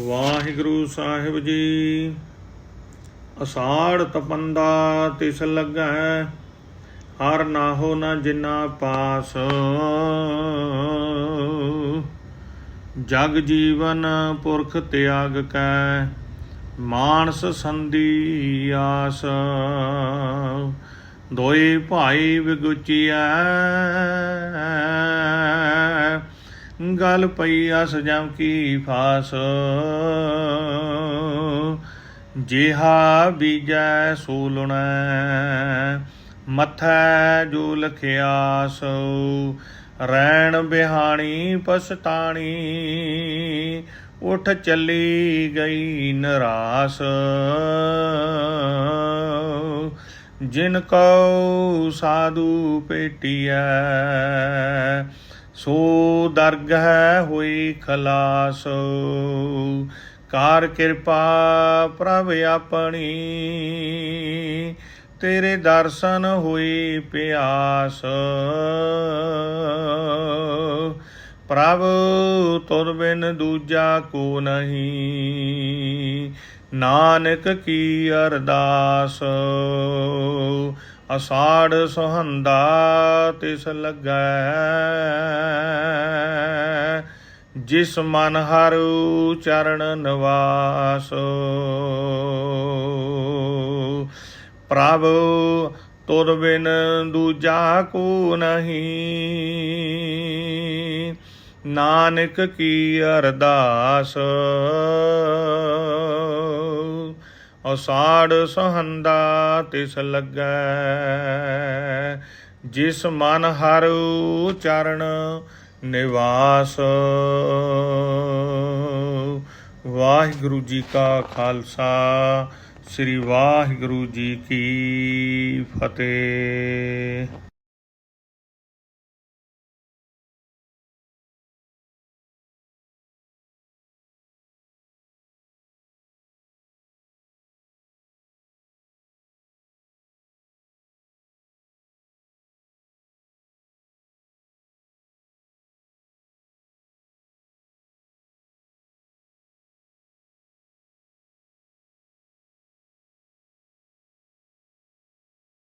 ਵਾਹਿਗੁਰੂ ਸਾਹਿਬ ਜੀ। ਅਸਾੜ ਤਪੰਦਾ ਤਿਸ ਲੱਗੈ, ਹਰ ਨਾਹੋ ਨ ਜਿਨਾ ਪਾਸ। ਜਗ ਜੀਵਨ ਪੁਰਖ ਤਿਆਗ ਕੈ, ਮਾਨਸ ਸੰਧੀ ਆਸ। ਦੋਏ ਭਾਈ ਵਿਗੁਚੀਐ ਗਲ ਪਈ ਅਸ ਜਮ ਕੀ ਫਾਸ। ਜਿਹਾ ਬੀਜੈ ਸੂਲਣੈ, ਮਥੈ ਜੋ ਲਖਿਆਸ। ਰੈਣ ਬਿਹਾਣੀ ਪਸਤਾਣੀ ਉਠ ਚੱਲੀ ਗਈ ਨਰਾਸ। ਜਿਨ ਕਉ ਸਾਧੂ ਪੇਟੀਐ ਸੋ ਦਰਗਹਿ ਹੋਈ ਖਲਾਸ। ਕਾਰ ਕਿਰਪਾ ਪ੍ਰਭ ਆਪਣੀ, ਤੇਰੇ ਦਰਸ਼ਨ ਹੋਈ ਪਿਆਸ। ਪ੍ਰਭ ਤੁਰ ਬਿਨ ਦੂਜਾ ਕੋ ਨਹੀਂ, ਨਾਨਕ ਕੀ ਅਰਦਾਸ। ਅਸਾੜ ਸੁਹੰਦਾ ਤਿਸ ਲੱਗੈ। ਜਿਸ ਮਨ ਹਰੂ ਚਰਨ ਨਿਵਾਸ, ਪ੍ਰਭ ਤੁਰ ਬਿਨ ਦੂਜਾ ਕੋ ਨਹੀਂ। ਨਾਨਕ ਕੀ ਅਰਦਾਸ ਅਸਾੜ ਸਹੰਦਾ ਤਿਸ ਲੱਗੈ, ਜਿਸ ਮਨ ਹਰੂ ਚਰਨ ਨਿਵਾਸ। ਵਾਹਿਗੁਰੂ ਜੀ ਕਾ ਖਾਲਸਾ, ਸ੍ਰੀ ਵਾਹਿਗੁਰੂ ਜੀ ਕੀ ਫਤਿਹ।